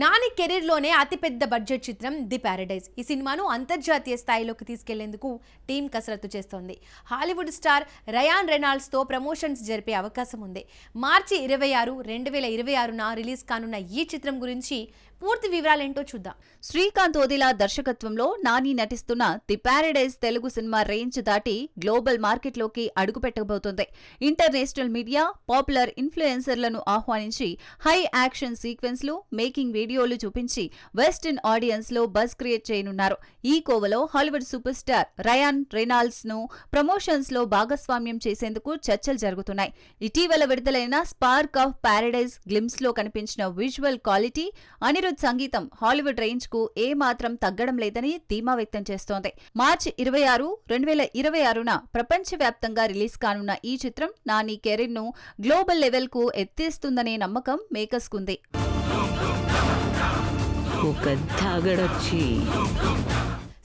నాని కెరీర్లోనే అతిపెద్ద బడ్జెట్ చిత్రం the Paradise ఈ సినిమాను అంతర్జాతీయ స్థాయిలోకి తీసుకెళ్ళేందుకు టీం కసరత్తు చేస్తోంది. హాలీవుడ్ స్టార్ రయాన్ రెనాల్డ్స్తో ప్రమోషన్స్ జరిపే అవకాశం ఉంది. మార్చి ఇరవై ఆరు రెండు వేల ఇరవై ఆరున రిలీజ్ కానున్న ఈ చిత్రం గురించి పూర్తి వివరాలేంటో చూద్దాం. శ్రీకాంత్ ఓదిలా దర్శకత్వంలో నాని నటిస్తున్న the Paradise Telugu cinema range దాటి గ్లోబల్ మార్కెట్లోకి అడుగుపెట్టబోతోంది. ఇంటర్నేషనల్ మీడియా పాపులర్ ఇన్ఫ్లుయెన్సర్లను ఆహ్వానించి హై యాక్షన్ సీక్వెన్స్లు మేకింగ్ వీడియో వీడియోలు చూపించి వెస్టర్న్ ఆడియన్స్లో బజ్ క్రియేట్ చేయనున్నారు. ఈ కోవలో హాలీవుడ్ సూపర్ స్టార్ రయాన్ రెనాల్డ్స్ను ప్రమోషన్స్లో భాగస్వామ్యం చేసేందుకు చర్చలు జరుగుతున్నాయి. ఇటీవల విడుదలైన స్పార్క్ ఆఫ్ ప్యారడైజ్ గ్లిమ్స్లో కనిపించిన విజువల్ క్వాలిటీ అనిరుద్ సంగీతం హాలీవుడ్ రేంజ్కు ఏ మాత్రం తగ్గడం లేదని ధీమా వ్యక్తం చేస్తోంది. మార్చి ఇరవై ఆరు రెండు వేల ఇరవై ఆరున ప్రపంచవ్యాప్తంగా రిలీజ్ కానున్న ఈ చిత్రం నాని కెరీర్ను గ్లోబల్ లెవెల్కు ఎత్తేస్తుందనే నమ్మకం మేకర్స్ కుంది. ఒక ధాగడొచ్చి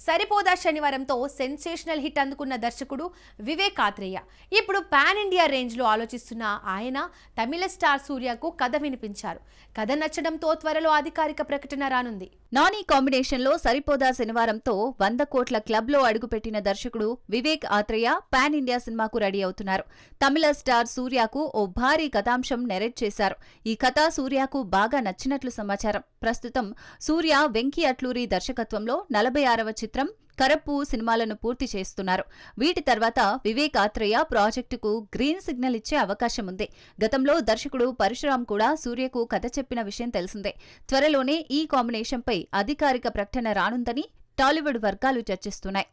సరిపోదా శనివారంతో సెన్సేషనల్ హిట్ అందుకున్న దర్శకుడు వివేక్ ఆత్రేయ. ఇప్పుడు పాన్ ఇండియా రేంజ్లో ఆలోచిస్తున్న ఆయన తమిళ స్టార్ సూర్యకు కథ వినిపించారు. కథ నచ్చడంతో త్వరలో అధికారిక ప్రకటన రానుంది. నాని కాంబినేషన్లో సరిపోదా శనివారంతో వంద కోట్ల క్లబ్లో అడుగుపెట్టిన దర్శకుడు వివేక్ ఆత్రేయ పాన్ ఇండియా సినిమాకు రెడీ అవుతున్నారు. తమిళ స్టార్ సూర్యకు ఓ భారీ కథాంశం నెరేట్ చేశారు. ఈ కథ సూర్యకు బాగా నచ్చినట్లు సమాచారం. ప్రస్తుతం సూర్య వెంకీ అట్లూరి దర్శకత్వంలో నలభై ఆరవ చిత్రం కరప్పు సినిమాలను పూర్తి చేస్తున్నారు. వీటి తర్వాత వివేక్ ఆత్రేయ ప్రాజెక్టుకు గ్రీన్ సిగ్నల్ ఇచ్చే అవకాశం ఉంది. గతంలో దర్శకుడు పరశురాం కూడా సూర్యకు కథ చెప్పిన విషయం తెలిసిందే. త్వరలోనే ఈ కాంబినేషన్పై అధికారిక ప్రకటన రానుందని టాలీవుడ్ వర్గాలు చర్చిస్తున్నాయి.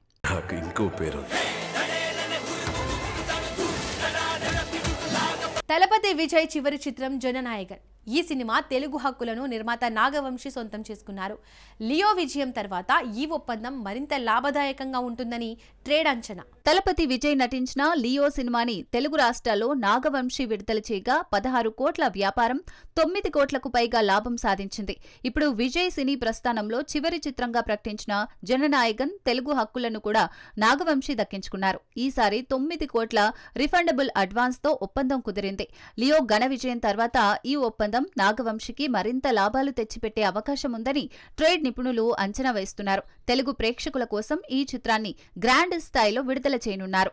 తలపతి విజయ్ చివరి చిత్రం జననాయకన్. ఈ సినిమా తెలుగు హక్కులను నిర్మాత నాగవంశి సొంతం చేసుకున్నారు. లియో విజయం తర్వాత ఈ ఒప్పందం మరింత లాభదాయకంగా ఉంటుందని ట్రేడ్ అంచనా. తలపతి విజయ్ నటించిన లియో సినిమాని తెలుగు రాష్ట్రాల్లో నాగవంశీ విడుదల చేయగా పదహారు కోట్ల వ్యాపారం తొమ్మిది కోట్లకు పైగా లాభం సాధించింది. ఇప్పుడు విజయ్ సినీ ప్రస్థానంలో చివరి చిత్రంగా ప్రకటించిన జననాయకన్ తెలుగు హక్కులను కూడా నాగవంశీ దక్కించుకున్నారు. ఈసారి తొమ్మిది కోట్ల రిఫండబుల్ అడ్వాన్స్తో ఒప్పందం కుదిరింది. లియో ఘన విజయం తర్వాత ఈ ఒప్పందం నాగవంశికి మరింత లాభాలు తెచ్చిపెట్టే అవకాశం ఉందని ట్రేడ్ నిపుణులు అంచనా వేస్తున్నారు. తెలుగు ప్రేక్షకుల కోసం ఈ చిత్రాన్ని గ్రాండ్ స్థాయిలో విడుదల చేయనున్నారు.